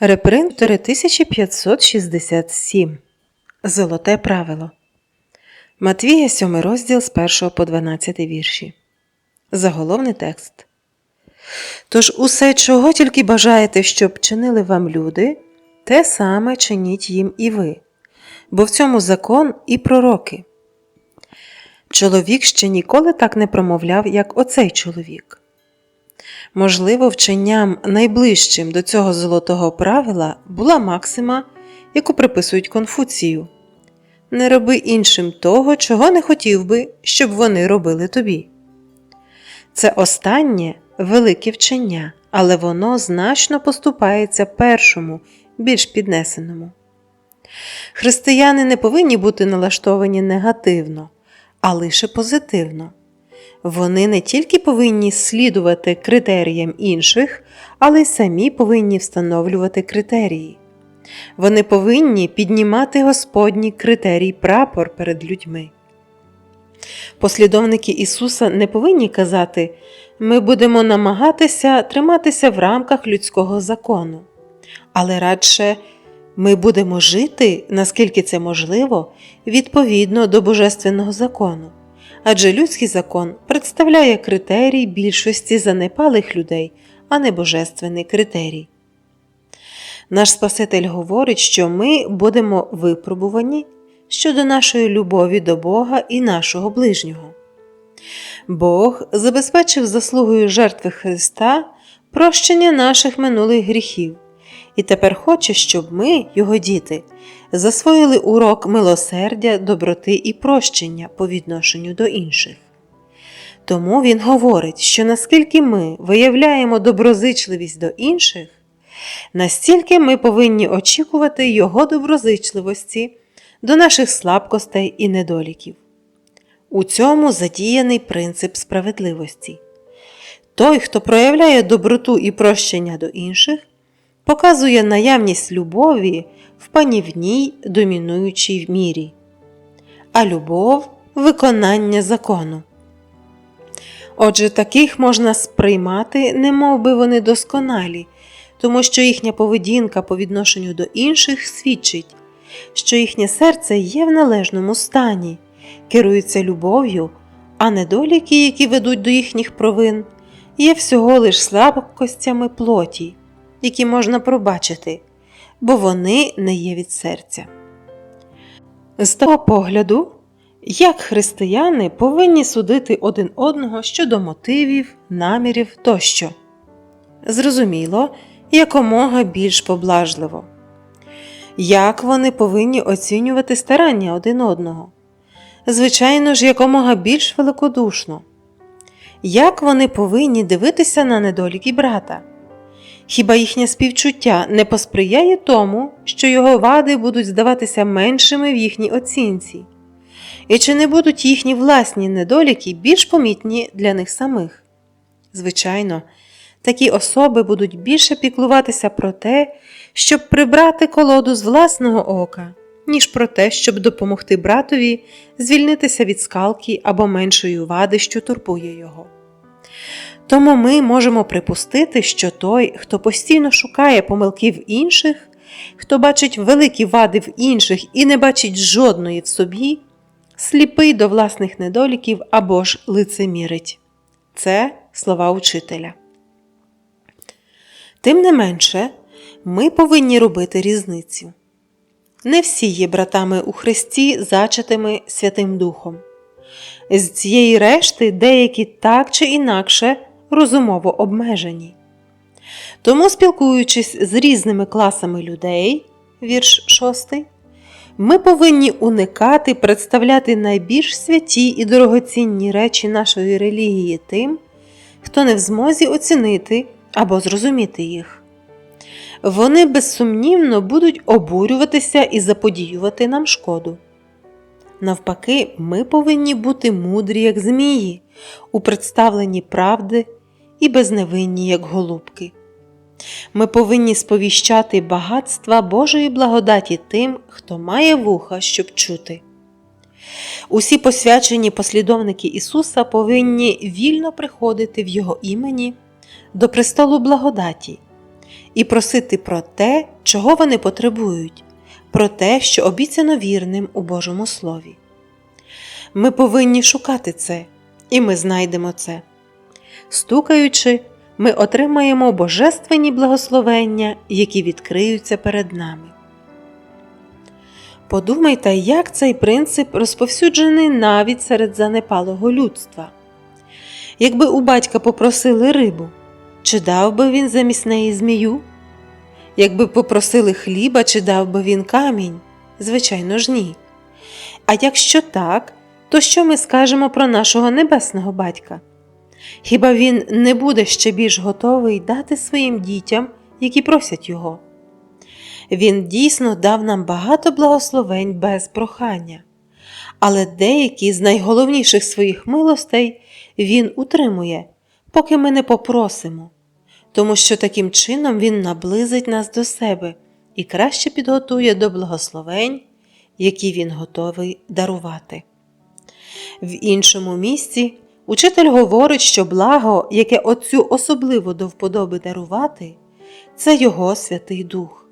Репринт 3567. Золоте правило. Матвія 7 розділ з 1 по 12 вірші. Заголовний текст. Тож усе, чого тільки бажаєте, щоб чинили вам люди, те саме чиніть їм і ви, бо в цьому закон і пророки. Чоловік ще ніколи так не промовляв, як оцей чоловік. Можливо, вченням найближчим до цього золотого правила була максима, яку приписують Конфуцію Не роби іншим того, чого не хотів би, щоб вони робили тобі. Це останнє велике вчення, але воно значно поступається першому, більш піднесеному. Християни не повинні бути налаштовані негативно, а лише позитивно. Вони не тільки повинні слідувати критеріям інших, але й самі повинні встановлювати критерії. Вони повинні піднімати Господній критерій прапор перед людьми. Послідовники Ісуса не повинні казати ми будемо намагатися триматися в рамках людського закону, але радше ми будемо жити, наскільки це можливо, відповідно до Божественного закону адже людський закон представляє критерій більшості занепалих людей, а не божественний критерій. Наш Спаситель говорить, що ми будемо випробувані щодо нашої любові до Бога і нашого ближнього. Бог забезпечив заслугою жертви Христа прощення наших минулих гріхів і тепер хоче, щоб ми, його діти, засвоїли урок милосердя, доброти і прощення по відношенню до інших. Тому він говорить, що наскільки ми виявляємо доброзичливість до інших, настільки ми повинні очікувати Його доброзичливості до наших слабкостей і недоліків. У цьому задіяний принцип справедливості. Той, хто проявляє доброту і прощення до інших, показує наявність любові в панівній домінуючій мірі, а любов виконання закону. Отже, таких можна сприймати, не би вони досконалі, тому що їхня поведінка по відношенню до інших свідчить, що їхнє серце є в належному стані, керується любов'ю, а недоліки, які ведуть до їхніх провин, є всього лиш слабкостями плоті які можна пробачити, бо вони не є від серця. З того погляду, як християни повинні судити один одного щодо мотивів, намірів тощо. Зрозуміло, якомога більш поблажливо. Як вони повинні оцінювати старання один одного? Звичайно ж, якомога більш великодушно. Як вони повинні дивитися на недоліки брата? Хіба їхнє співчуття не посприяє тому, що його вади будуть здаватися меншими в їхній оцінці? І чи не будуть їхні власні недоліки більш помітні для них самих? Звичайно, такі особи будуть більше піклуватися про те, щоб прибрати колоду з власного ока, ніж про те, щоб допомогти братові звільнитися від скалки або меншої вади, що турбує його. Тому ми можемо припустити, що той, хто постійно шукає помилки в інших, хто бачить великі вади в інших і не бачить жодної в собі, сліпий до власних недоліків або ж лицемірить. Це слова учителя. Тим не менше, ми повинні робити різницю. Не всі є братами у Христі, зачатими Святим Духом. З цієї решти деякі так чи інакше розумово обмежені. Тому, спілкуючись з різними класами людей, вірш 6, ми повинні уникати представляти найбільш святі і дорогоцінні речі нашої релігії тим, хто не в змозі оцінити або зрозуміти їх. Вони безсумнівно будуть обурюватися і заподіювати нам шкоду. Навпаки, ми повинні бути мудрі, як змії, у представленні правди і безневинні, як голубки. Ми повинні сповіщати багатства Божої благодаті тим, хто має вуха, щоб чути. Усі посвячені послідовники Ісуса повинні вільно приходити в Його імені до престолу благодаті і просити про те, чого вони потребують, про те, що обіцяно вірним у Божому Слові. Ми повинні шукати це, і ми знайдемо це. Стукаючи, ми отримаємо божественні благословення, які відкриються перед нами. Подумайте, як цей принцип розповсюджений навіть серед занепалого людства. Якби у батька попросили рибу, чи дав би він замість неї змію? Якби попросили хліба, чи дав би він камінь? Звичайно ж ні. А якщо так, то що ми скажемо про нашого небесного батька? Хіба він не буде ще більш готовий дати своїм дітям, які просять його? Він дійсно дав нам багато благословень без прохання, але деякі з найголовніших своїх милостей він утримує, поки ми не попросимо, тому що таким чином він наблизить нас до себе і краще підготує до благословень, які він готовий дарувати. В іншому місці учитель говорить, що благо, яке Отцю особливо до вподоби дарувати, це Його Святий Дух.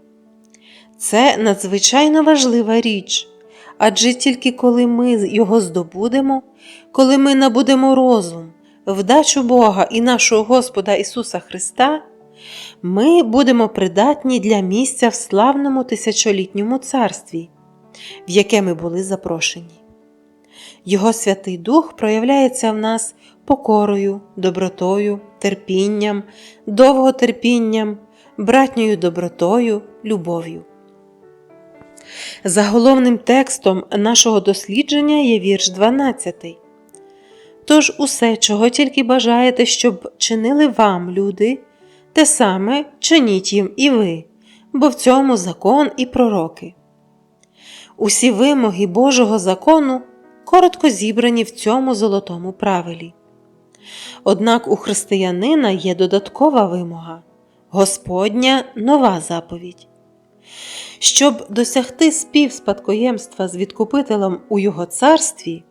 Це надзвичайно важлива річ, адже тільки коли ми його здобудемо, коли ми набудемо розум, вдачу Бога і нашого Господа Ісуса Христа, ми будемо придатні для місця в славному тисячолітньому царстві, в яке ми були запрошені. Його Святий Дух проявляється в нас покорою, добротою, терпінням, довготерпінням, братньою добротою, любов'ю. Заголовним текстом нашого дослідження є вірш 12. Тож усе, чого тільки бажаєте, щоб чинили вам, люди, те саме чиніть їм і ви, бо в цьому закон і пророки. Усі вимоги Божого закону коротко зібрані в цьому золотому правилі. Однак у християнина є додаткова вимога Господня нова заповідь. Щоб досягти співспадкоємства з відкупителем у Його царстві,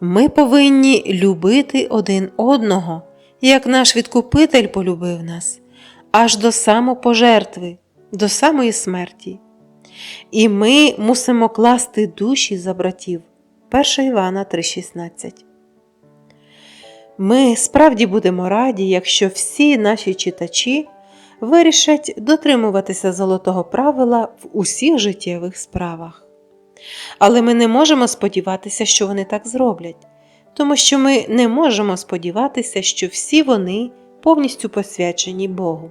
ми повинні любити один одного, як наш відкупитель полюбив нас, аж до самопожертви, до самої смерті. І ми мусимо класти душі за братів. 1 Івана 3,16. Ми справді будемо раді, якщо всі наші читачі вирішать дотримуватися золотого правила в усіх життєвих справах. Але ми не можемо сподіватися, що вони так зроблять, тому що ми не можемо сподіватися, що всі вони повністю посвячені Богу.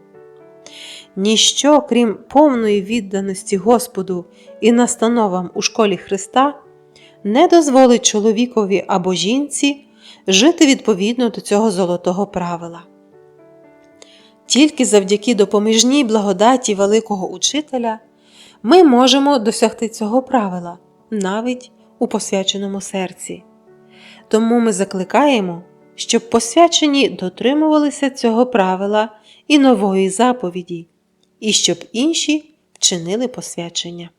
Ніщо, крім повної відданості Господу і настановам у школі Христа, не дозволить чоловікові або жінці жити відповідно до цього золотого правила. Тільки завдяки допоміжній благодаті великого учителя ми можемо досягти цього правила навіть у посвяченому серці. Тому ми закликаємо, щоб посвячені дотримувалися цього правила і нової заповіді, і щоб інші вчинили посвячення.